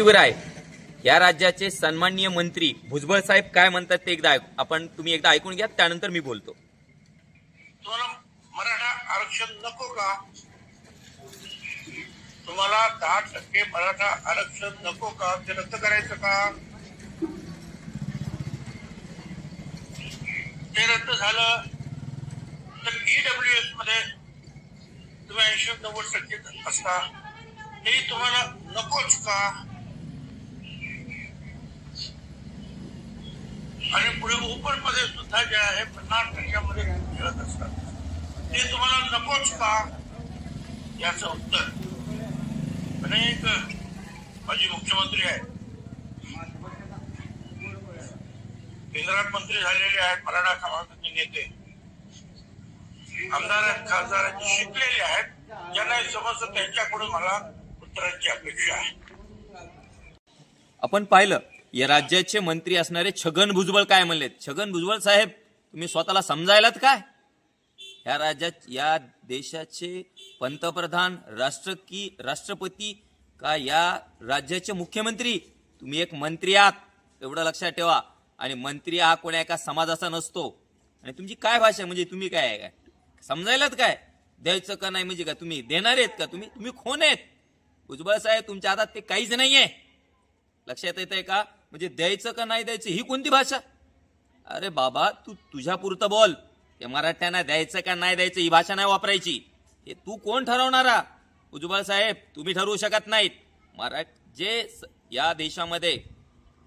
शिबिर आहे. या राज्याचे सन्माननीय मंत्री भुजबळ साहेब काय म्हणतात ते एकदा आपण तुम्ही एकदा ऐकून घ्या त्यानंतर मी बोलतो. तुम्हाला मराठा आरक्षण नको का? तुम्हाला दहा टक्के मराठा आरक्षण नको का? ते रद्द करायचं का? ते रद्द झालं तर ईडब्ल्यू एसमध्ये तुम्ही ऐंशी नव्वद टक्के असता. ते तुम्हाला नकोच का? आणि पुढे ओपनमध्ये सुद्धा जे आहे पन्नास टक्क्यामध्ये खेळत असतात. ते तुम्हाला नकोच का? याचं उत्तर. अनेक माजी मुख्यमंत्री आहेत. केंद्रात मंत्री झालेले आहेत मराठा समाजाचे नेते. आमदार आहेत खासदार शिकलेले आहेत ज्यांना हे समजतं त्यांच्याकडून मला उत्तरांची अपेक्षा आहे. आपण पाहिलं या राज्याचे मंत्री असणारे छगन भुजबळ काय म्हणलेत? छगन भुजबळ साहेब तुम्ही स्वतःला समजायलात काय? या राज्यात या देशाचे पंतप्रधान राष्ट्र की राष्ट्रपती का या राज्याचे मुख्यमंत्री? तुम्ही एक मंत्री आहात एवढं लक्षात ठेवा. आणि मंत्री हा कोण्या एका समाजाचा नसतो. आणि तुमची काय भाषा आहे? म्हणजे तुम्ही काय आहे? काय समजायलात काय? द्यायचं का नाही? म्हणजे का तुम्ही देणार आहेत का? तुम्ही तुम्ही कोण आहेत. भुजबळ साहेब तुमच्या हातात ते काहीच नाहीये. लक्षात येत आहे का? म्हणजे द्यायचं का नाही द्यायचं ही कोणती भाषा? अरे बाबा तू तुझ्या पुरतं बोल. ते मराठ्यांना द्यायचं का नाही द्यायचं ही भाषा नाही वापरायची. हे तू कोण ठरवणारा? उज्ज्वल साहेब तुम्ही ठरवू शकत नाहीत. मरा जे स- या देशामध्ये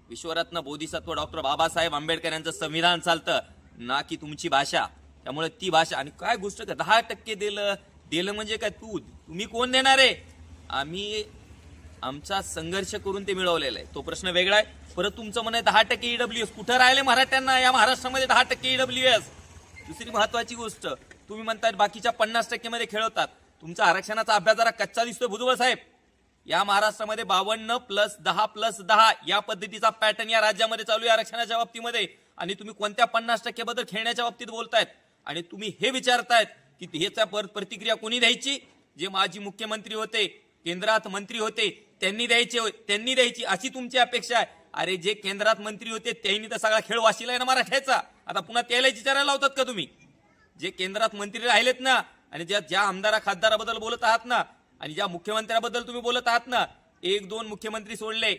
विश्वरत्न बोधिसत्व डॉक्टर बाबासाहेब आंबेडकर यांचं संविधान चालतं ना की तुमची भाषा. त्यामुळे ती भाषा आणि काय गोष्ट का दहा टक्के दिलं दिलं म्हणजे काय तू तुम्ही कोण देणार आहे? आम्ही आमचा संघर्ष करून ते मिळवलेलं आहे. तो प्रश्न वेगळा आहे. परत तुमचं म्हणणं आहे दहा टक्के ईडब्ल्यू एस कुठं राहिले मराठ्यांना या महाराष्ट्रामध्ये दहा टक्के ईडब्ल्यू एस दुसरी महत्वाची गोष्ट तुम्ही म्हणतात बाकीच्या पन्नास टक्केमध्ये खेळवतात. तुमचा आरक्षणाचा अभ्यास जरा कच्चा दिसतोय भुजबळ साहेब. या महाराष्ट्रामध्ये बावन्न प्लस दहा प्लस दहा या पद्धतीचा पॅटर्न या राज्यामध्ये चालू आहे आरक्षणाच्या बाबतीमध्ये. आणि तुम्ही कोणत्या पन्नास टक्क्याबद्दल खेळण्याच्या बाबतीत बोलतायत? आणि तुम्ही हे विचारतायत की ह्याचा परत प्रतिक्रिया कोणी द्यायची? जे माजी मुख्यमंत्री होते केंद्रात मंत्री होते त्यांनी द्यायचे त्यांनी द्यायची अशी तुमची अपेक्षा आहे. अरे जे केंद्रात मंत्री होते त्यांनी तर सगळा खेळ वाशिला आहे ना मराठ्याचा. आता पुन्हा त्याला विचारायला लावतात का तुम्ही? जे केंद्रात मंत्री राहिलेत ना आणि ज्या ज्या आमदारा खासदाराबद्दल बोलत आहात ना आणि ज्या मुख्यमंत्र्याबद्दल तुम्ही बोलत आहात ना एक दोन मुख्यमंत्री सोडले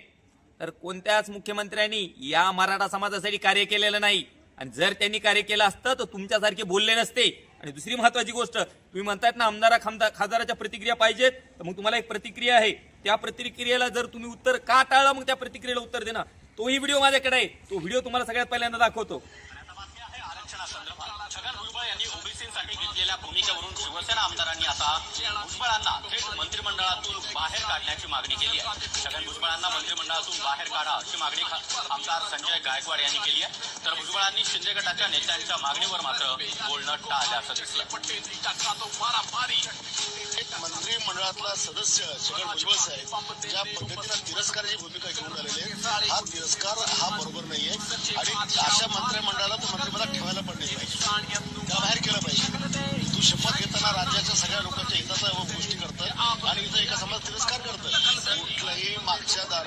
तर कोणत्याच मुख्यमंत्र्यांनी या मराठा समाजासाठी कार्य केलेलं नाही. आणि जर त्यांनी कार्य केलं असतं तर तुमच्यासारखे बोलले नसते. आणि दुसरी महत्वाची गोष्ट तुम्ही म्हणतायत ना आमदारा खामदार खासदाराच्या प्रतिक्रिया पाहिजेत तर मग तुम्हाला एक प्रतिक्रिया आहे. त्या प्रतिक्रियेला जर तुम्ही उत्तर का टाळलं मग त्या प्रतिक्रियेला उत्तर देणार तोही व्हिडिओ माझ्याकडे आहे. तो व्हिडिओ तुम्हाला सगळ्यात पहिल्यांदा दाखवतो बातमी आहे आरक्षणासंदर्भात छगन भुजबळ यांनी ओबीसीसाठी घेतलेल्या भूमिकेवरून शिवसेना आमदारांनी आता भुजबळांना थेट मंत्रिमंडळातून बाहेर काढण्याची मागणी केली आहे. छगन भुजबळांना मंत्रिमंडळातून बाहेर काढा अशी मागणी आमदार संजय गायकवाड यांनी केली आहे. तर भुजबळांनी शिंदे गटाच्या नेत्यांच्या मागणीवर मात्र बोलणं टाळल्याचं दिसलं. मंत्रिमंडळातला सदस्य छगन भुजबळ साहेब ज्या पद्धतीनं तिरस्काराची भूमिका घेऊन आलेले आहे हा तिरस्कार हा बरोबर नाहीये. आणि अशा मंत्रिमंडळ तो मंत्रिमंडळात ठेवायला पण नाही पाहिजे त्या बाहेर केलं पाहिजे तू शपथ घेताना राज्याच्या सगळ्या लोकांच्या हिताचा गोष्टी करतं आणि इथं एका समाज तिरस्कार करतं कुठल्याही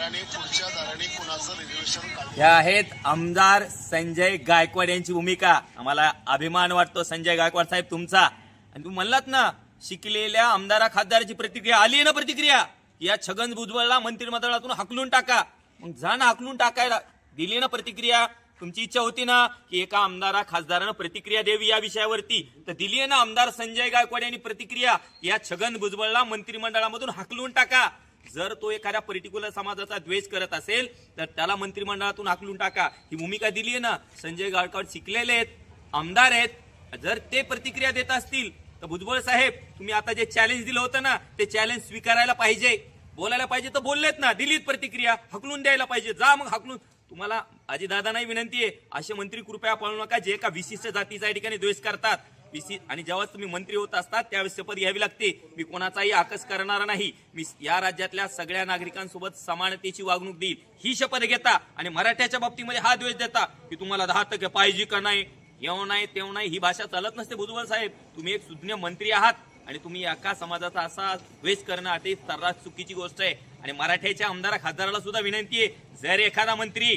मागच्या पुढच्या दाराने कुणाचं रिझर्वेशन काढलं ह्या आहेत आमदार संजय गायकवाड यांची भूमिका. आम्हाला अभिमान वाटतो संजय गायकवाड साहेब तुमचा. आणि तुम्ही म्हणलात ना शिकलेल्या आमदारा खासदाराची प्रतिक्रिया आली आहे ना प्रतिक्रिया? या छगन भुजबळला मंत्रिमंडळातून हकलून टाका. मग जा ना हकलून टाकायला. दिली ना प्रतिक्रिया. तुमची इच्छा होती ना की एका आमदारा खासदारानं प्रतिक्रिया द्यावी या विषयावरती. तर दिली आहे ना आमदार संजय गायकवाड यांनी प्रतिक्रिया. या छगन भुजबळला मंत्रिमंडळामधून हकलून टाका. जर तो एखाद्या पर्टिक्युलर समाजाचा द्वेष करत असेल तर त्याला मंत्रिमंडळातून हाकलून टाका. ही भूमिका दिली आहे ना? संजय गायकवाड शिकलेले आहेत आमदार आहेत. जर ते प्रतिक्रिया देत असतील तर भुजबळ साहेब तुम्ही आता जे चॅलेंज दिलं होतं ना ते चॅलेंज स्वीकारायला पाहिजे. बोलायला पाहिजे तर बोललेत ना दिलीत प्रतिक्रिया. हकलून द्यायला पाहिजे. जा मग हकलून. तुम्हाला अजितदादांनाही विनंती आहे असे मंत्री कृपया पाळू नका जे एका विशिष्ट जातीचा या ठिकाणी द्वेष करतात. सी आणि जेव्हा तुम्ही मंत्री होत असतात त्यावेळेस शपथ घ्यावी लागते. मी कोणाचाही आकस करणार नाही. मी या राज्यातल्या सगळ्या नागरिकांसोबत समानतेची वागणूक देईल ही शपथ घेता आणि मराठ्याच्या बाबतीमध्ये हा द्वेष देता की तुम्हाला दहा टक्के पाहिजे का नाही? येऊ नाही तेव्हा नाही ही भाषा चालत नसते भुजबळ साहेब. तुम्ही एक सुज्ञ मंत्री आहात आणि तुम्ही एका समाजाचा असा द्वेष करणं अति सर्रास चुकीची गोष्ट आहे. आणि मराठ्याच्या आमदार खासदाराला सुद्धा विनंती आहे जर एखादा मंत्री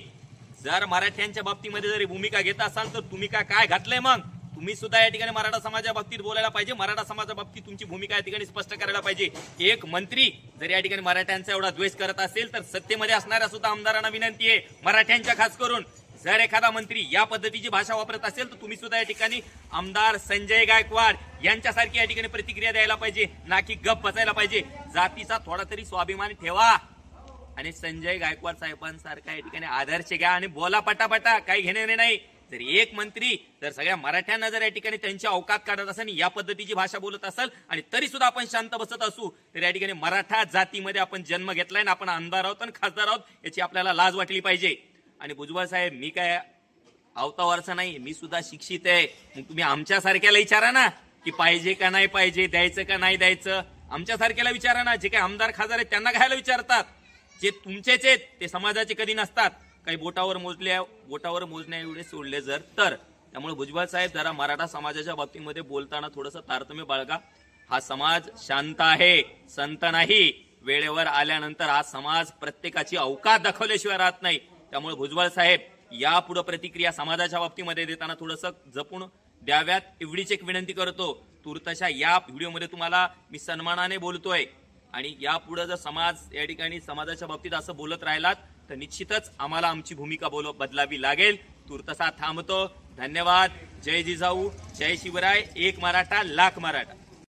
जर मराठ्यांच्या बाबतीमध्ये जरी भूमिका घेत असाल तर तुम्ही काय घातलंय मग? तुम्ही सुद्धा या ठिकाणी मराठा समाजा बाबतीत बोलायला पाहिजे. मराठा समाजा बाबतीत तुमची भूमिका या ठिकाणी स्पष्ट करायला पाहिजे. एक मंत्री जर या ठिकाणी मराठ्यांचा एवढा द्वेष करत असेल तर सत्तेमध्ये असणाऱ्या सुद्धा आमदारांना विनंती आहे. मराठ्यांच्या खास करून जर एखादा मंत्री या पद्धतीची भाषा वापरत असेल तर तुम्ही सुद्धा या ठिकाणी आमदार संजय गायकवाड यांच्यासारखी या ठिकाणी प्रतिक्रिया द्यायला पाहिजे. ना की गप बसायला पाहिजे. जातीचा थोडा तरी स्वाभिमान ठेवा. आणि संजय गायकवाड साहेबांसारखा या ठिकाणी आदर्श घ्या आणि बोला पटापटा. काही घेणे नाही नाही. तर एक मंत्री जर सगळ्या मराठ्यांना जर या ठिकाणी त्यांची अवकात काढत असेल आणि या पद्धतीची भाषा बोलत असेल आणि तरी सुद्धा आपण शांत बसत असू तर या ठिकाणी मराठा जातीमध्ये आपण जन्म घेतलाय ना आपण आमदार आहोत आणि खासदार आहोत याची आपल्याला लाज वाटली पाहिजे. आणि भुजबळ साहेब मी काय अवतावरचा नाही मी सुद्धा शिक्षित आहे. मग तुम्ही आमच्यासारख्याला विचारा ना की पाहिजे का नाही पाहिजे द्यायचं का नाही द्यायचं. आमच्यासारख्याला विचारा ना जे काही आमदार खासदार आहेत त्यांना घ्यायला विचारतात. जे तुमचेच आहेत ते समाजाचे कधी नसतात. काही बोटावर मोजले बोटावर मोजण्या एवढे सोडले जर तर. त्यामुळे भुजबळ साहेब जरा मराठा समाजाच्या बाबतीमध्ये बोलताना थोडंसं तारतम्य बाळगा. हा समाज शांत आहे संत नाही. वेळेवर आल्यानंतर हा समाज प्रत्येकाची अवकाश दाखवल्याशिवाय राहत नाही. त्यामुळे भुजबळ साहेब यापुढे प्रतिक्रिया समाजाच्या बाबतीमध्ये देताना थोडंसं जपून द्याव्यात. एवढीच एक विनंती करतो. तुर्तशा या व्हिडिओमध्ये तुम्हाला मी सन्मानाने बोलतोय. आणि यापुढे जर समाज या ठिकाणी समाजाच्या बाबतीत असं बोलत राहिलात तर निश्चितच आम्हाला आमची भूमिका बोल बदलावी लागेल. तुर्तसा थांबतो. धन्यवाद. जय जिजाऊ. जय शिवराय. एक मराठा लाख मराठा.